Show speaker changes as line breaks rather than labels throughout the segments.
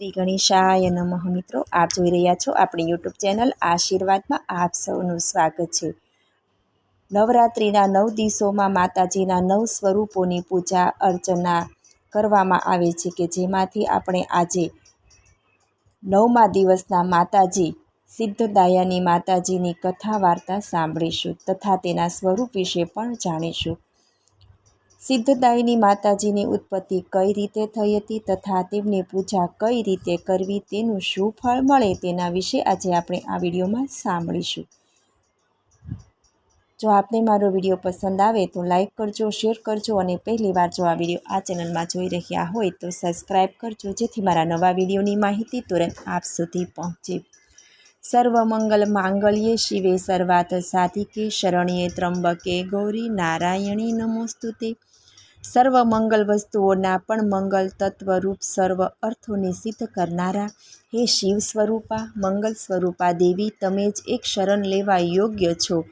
શ્રી ગણેશાય નમઃ મિત્રો, આપ જોઈ રહ્યા છો આપણી યુટ્યુબ ચેનલ આશીર્વાદમાં આપ સૌનું સ્વાગત છે. નવરાત્રિના નવ દિવસોમાં માતાજીના નવ સ્વરૂપોની પૂજા, અર્ચના કરવામાં આવે છે કે જેમાંથી આપણે આજે નવમા દિવસના માતાજી સિદ્ધદાયાની માતાજીની કથા વાર્તા સાંભળીશું તથા તેના સ્વરૂપ વિશે પણ જાણીશું. સિદ્ધદાયની માતાજીની ઉત્પત્તિ કઈ રીતે થઈ હતી તથા તેમની પૂજા કઈ રીતે કરવી, તેનું શું ફળ મળે તેના વિશે આજે આપણે આ વિડીયોમાં સાંભળીશું. જો આપને મારો વીડિયો પસંદ આવે તો લાઇક કરજો, શેર કરજો અને પહેલી વાર જો આ વીડિયો આ ચેનલમાં જોઈ રહ્યા હોય તો સબસ્ક્રાઈબ કરજો, જેથી મારા નવા વિડીયોની માહિતી તુરંત આપ સુધી પહોંચે. સર્વમંગલ માંગલ્યે શિવે સર્વાત સાધિકે શરણ્યે ત્રંબકે ગૌરી નારાયણી નમોસ્તુતે. સર્વ મંગલ વસ્તુઓના પણ મંગલ તત્વરૂપ સર્વ અર્થોને સિદ્ધ કરનારા. હે શિવ સ્વરૂપા, મંગલ સ્વરૂપા દેવી, તમે જ એક શરણ લેવા યોગ્ય છો.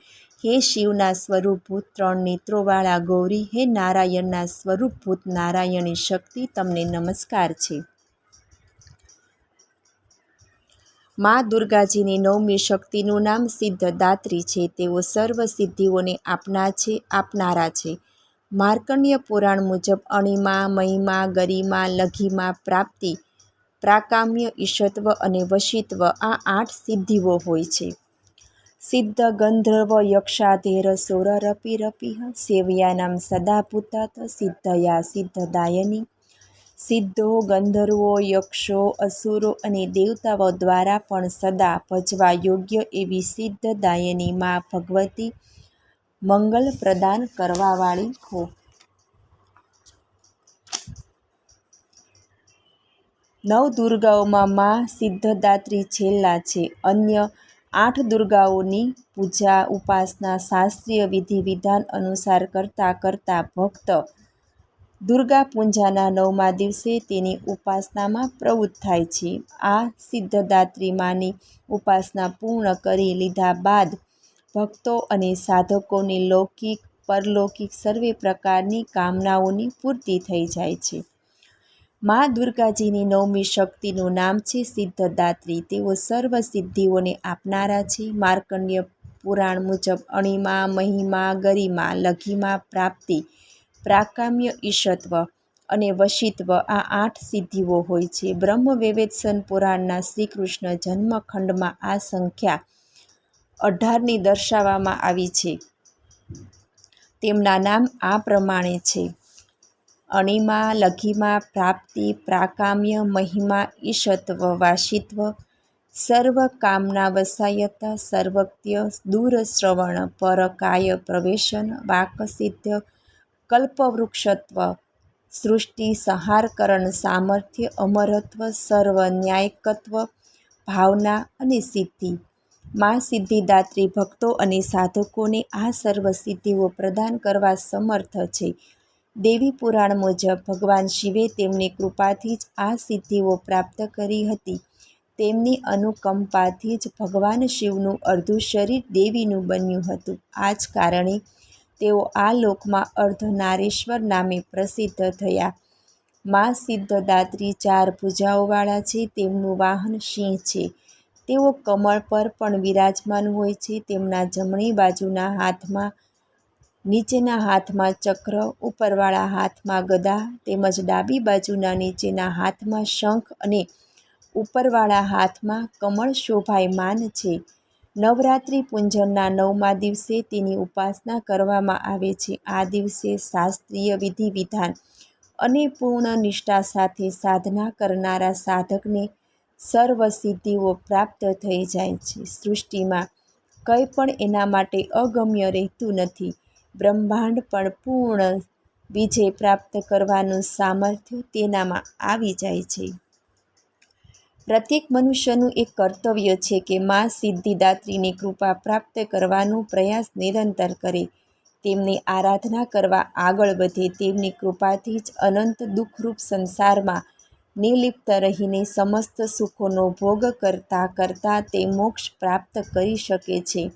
હે શિવના સ્વરૂપભૂત ત્રણ નેત્રોવાળા ગૌરી, હે નારાયણના સ્વરૂપભૂત નારાયણી શક્તિ, તમને નમસ્કાર છે. મા દુર્ગાજીની નવમી શક્તિનું નામ સિદ્ધદાત્રી છે. તેઓ સર્વ સિદ્ધિઓને આપના છે, આપનારા છે. માર્કંડ્ય પુરાણ મુજબ અણિમા, મહિમા, ગરિમા, લઘિમા, પ્રાપ્તિ, પ્રાકામ્ય, ઈશત્વ અને વશિત્વ આ આઠ સિદ્ધિઓ હોય છે. સિદ્ધ ગંધર્વ યક્ષાધેર સોર રપી રપિહ સેવ્યાનામ સદા પુતાત સિદ્ધયા સિદ્ધદાયની સિદ્ધો, ગંધર્વો, યક્ષો, અસુરો અને દેવતાઓ દ્વારા પણ સદા ભજવા યોગ્ય એવી સિદ્ધદાયની મા ભગવતી મંગલ પ્રદાન કરવાવાળી હો. નવ દુર્ગાઓમાં મા સિદ્ધદાત્રી છેલ્લા છે. અન્ય આઠ દુર્ગાઓની પૂજા, ઉપાસના, શાસ્ત્રીય વિધિ વિધાન અનુસાર કરતાં કરતાં ભક્ત દુર્ગા પૂજાના નવમા દિવસે તેની ઉપાસનામાં પ્રવૃત્ત થાય છે. આ સિદ્ધદાત્રી માની ઉપાસના પૂર્ણ કરી લીધા બાદ ભક્તો અને સાધકોની લૌકિક, પરલૌકિક સર્વે પ્રકારની કામનાઓની પૂર્તિ થઈ જાય છે. મા દુર્ગાજીની નવમી શક્તિનું નામ છે સિદ્ધદાત્રી. તેઓ સર્વ સિદ્ધિઓને આપનારા છે. માર્કંડ્ય પુરાણ મુજબ અણિમા, મહિમા, ગરિમા, લઘિમા પ્રાપ્તિ પ્રાકામ્ય ઈશત્વ અને વશિત્વ આ આઠ સિદ્ધિઓ હોય છે. બ્રહ્મવેવેત્સન પુરાણના શ્રીકૃષ્ણ જન્મખંડમાં આ સંખ્યા અઢારની દર્શાવવામાં આવી છે. તેમના નામ આ પ્રમાણે છે. અણિમા, લઘિમા, પ્રાપ્તિ, પ્રાકામ્ય, મહિમા, ઈશત્વ, વાશિત્વ સર્વ કામના વસાયતા સર્વક્ય દૂરશ્રવણ, પરકાય, પ્રવેશન, વાકસિદ્ધ કલ્પવૃક્ષત્વ, સૃષ્ટિ, સંહારકરણ, સામર્થ્ય, અમરત્વ, સર્વ, ન્યાયકત્વ, ભાવના અને સિદ્ધિ. મા સિદ્ધિદાત્રી ભક્તો અને સાધકોને આ સર્વ સિદ્ધિઓ પ્રદાન કરવા સમર્થ છે. દેવી પુરાણ મુજબ ભગવાન શિવે તેમની કૃપાથી જ આ સિદ્ધિઓ પ્રાપ્ત કરી હતી. તેમની અનુકંપાથી જ ભગવાન શિવનું અર્ધું શરીર દેવીનું બન્યું હતું. આ જ કારણે તેઓ આ લોકમાં અર્ધનારીશ્વર નામે પ્રસિદ્ધ થયા. મા સિદ્ધદાત્રી ચાર ભુજાઓવાળા છે, તેમનું વાહન સિંહ છે. તેઓ કમળ પર પણ વિરાજમાન હોય છે, તેમના જમણી બાજુના હાથમાં, નીચેના હાથમાં ચક્ર, ઉપરવાળા હાથમાં ગદા તેમજ ડાબી બાજુના નીચેના હાથમાં શંખ અને ઉપરવાળા હાથમાં કમળ શોભાયમાન છે. નવરાત્રિ પૂંજનના નવમા દિવસે તેની ઉપાસના કરવામાં આવે છે. આ દિવસે શાસ્ત્રીય વિધિ વિધાન અને પૂર્ણ નિષ્ઠા સાથે સાધના કરનારા સાધકને સર્વ સિદ્ધિઓ પ્રાપ્ત થઈ જાય છે. સૃષ્ટિમાં કંઈ પણ એના માટે અગમ્ય રહેતું નથી. બ્રહ્માંડ પણ પૂર્ણ વિજય પ્રાપ્ત કરવાનું સામર્થ્ય તેનામાં આવી જાય છે. પ્રત્યેક મનુષ્યનું એક કર્તવ્ય છે કે મા સિદ્ધિદાત્રીની કૃપા પ્રાપ્ત કરવાનો પ્રયાસ નિરંતર કરે. તેમની આરાધના કરવા આગળ વધે. તેમની કૃપાથી જ અનંત દુઃખરૂપ સંસારમાં નિર્લિપ્ત રહીને સમસ્ત સુખોનો ભોગ કરતાં કરતાં તે મોક્ષ પ્રાપ્ત કરી શકે છે.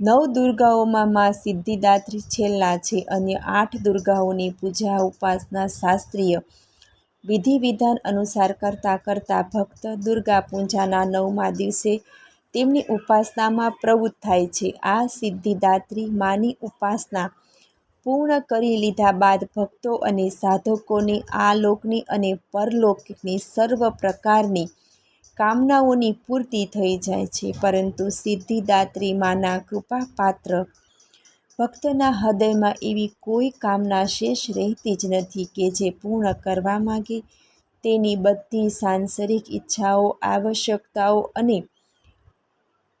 નવ દુર્ગાઓમાં મા સિદ્ધિદાત્રી છેલ્લા છે અને આઠ દુર્ગાઓની પૂજા, ઉપાસના, શાસ્ત્રીય વિધિ વિધાન અનુસાર કરતાં કરતાં ભક્ત દુર્ગા પૂજાના નવમા દિવસે તેમની ઉપાસનામાં પ્રવૃત્ત થાય છે. આ સિદ્ધિદાત્રી માની ઉપાસના પૂર્ણ કરી લીધા બાદ ભક્તો અને સાધકોની આ લોકની અને પરલોકની સર્વ પ્રકારની કામનાઓની પૂર્તિ થઈ જાય છે. પરંતુ સિદ્ધિદાત્રી માના કૃપાપાત્ર ભક્તના હૃદયમાં એવી કોઈ કામના શેષ રહેતી જ નથી કે જે પૂર્ણ કરવા માગે. તેની બધી સાંસારિક ઈચ્છાઓ, આવશ્યકતાઓ અને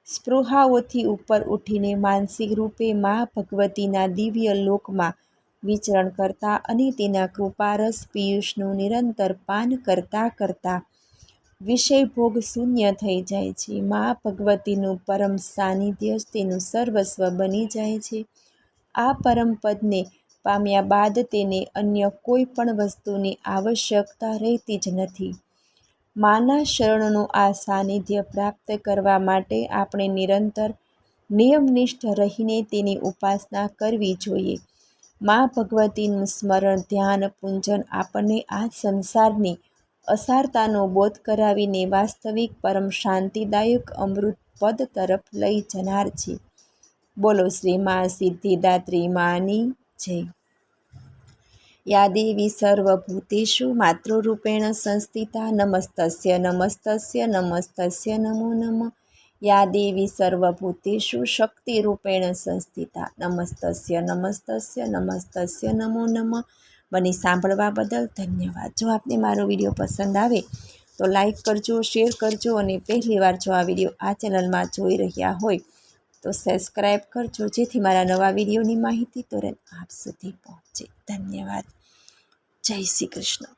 સ્પૃહાઓથી ઉપર ઉઠીને માનસિક રૂપે મા ભગવતીના દિવ્ય લોકમાં વિચરણ કરતા અને તેના કૃપારસ પિયુષનું નિરંતર પાન કરતાં કરતાં વિષય ભોગ શૂન્ય થઈ જાય છે. મા ભગવતીનું પરમ સાનિધ્ય જ તેનું સર્વસ્વ બની જાય છે. આ પરમ પદને પામ્યા બાદ તેને અન્ય કોઈ પણ વસ્તુની આવશ્યકતા રહેતી જ નથી. માના શરણનું આ સાનિધ્ય પ્રાપ્ત કરવા માટે આપણે નિરંતર, નિયમનિષ્ઠ રહીને તેની ઉપાસના કરવી જોઈએ. મા ભગવતીનું સ્મરણ, ધ્યાન, પૂંજન આપણને આ સંસારની અસારતાનો બોધ કરાવીને વાસ્તવિક પરમ શાંતિદાયક અમૃત પદ તરફ લઈ જનાર છે. બોલો શ્રી મા સિદ્ધિદાત્રી માની જય યા દેવી માતૃરૂપેણ સંસ્થિતા નમસ્તસ્ય નમસ્તસ્ય નમસ્તસ્ય નમો નમ. યા દેવી સર્વભૂતેષુ શક્તિરૂપેણ સંસ્થિતા નમસ્તસ્ય નમસ્તસ્ય નમસ્તસ્ય નમો નમ. મને સાંભળવા બદલ ધન્યવાદ. જો આપને મારો વીડિયો પસંદ આવે, તો લાઈક કરજો, શેર કરજો અને પહેલીવાર જો આ વીડિયો આ ચેનલમાં જોઈ રહ્યા હોય તો સબસ્ક્રાઈબ કરજો, જેથી મારા નવા વિડીયોની માહિતી તરત આપ સુધી પહોંચે. ધન્યવાદ. જય શ્રી કૃષ્ણ.